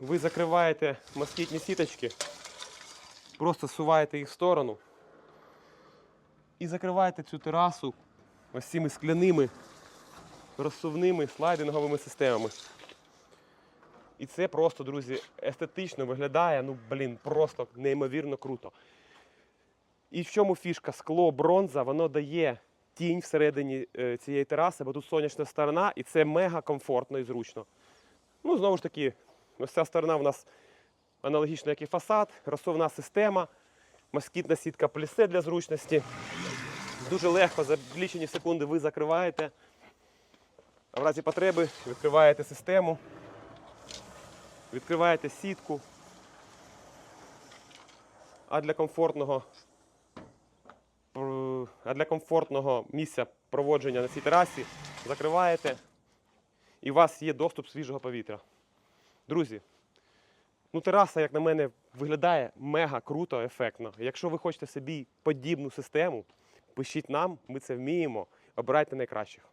ви закриваєте москітні сіточки, просто суваєте їх в сторону і закриваєте цю терасу ось цими скляними розсувними слайдинговими системами. І це просто, друзі, естетично виглядає, ну, блін, просто неймовірно круто. І в чому фішка? Скло, бронза, воно дає тінь всередині е, цієї тераси, бо тут сонячна сторона, і це мега комфортно і зручно. Ну, знову ж таки, ось ця сторона в нас аналогічна, як і фасад, розсувна система, москітна сітка плісе для зручності. Дуже легко, за лічені секунди ви закриваєте. А в разі потреби відкриваєте систему, відкриваєте сітку. А для комфортного, а для комфортного місця проводження на цій терасі закриваєте і у вас є доступ свіжого повітря. Друзі, ну тераса, як на мене, виглядає мега круто, ефектно. Якщо ви хочете собі подібну систему, пишіть нам, ми це вміємо. Обирайте найкращих.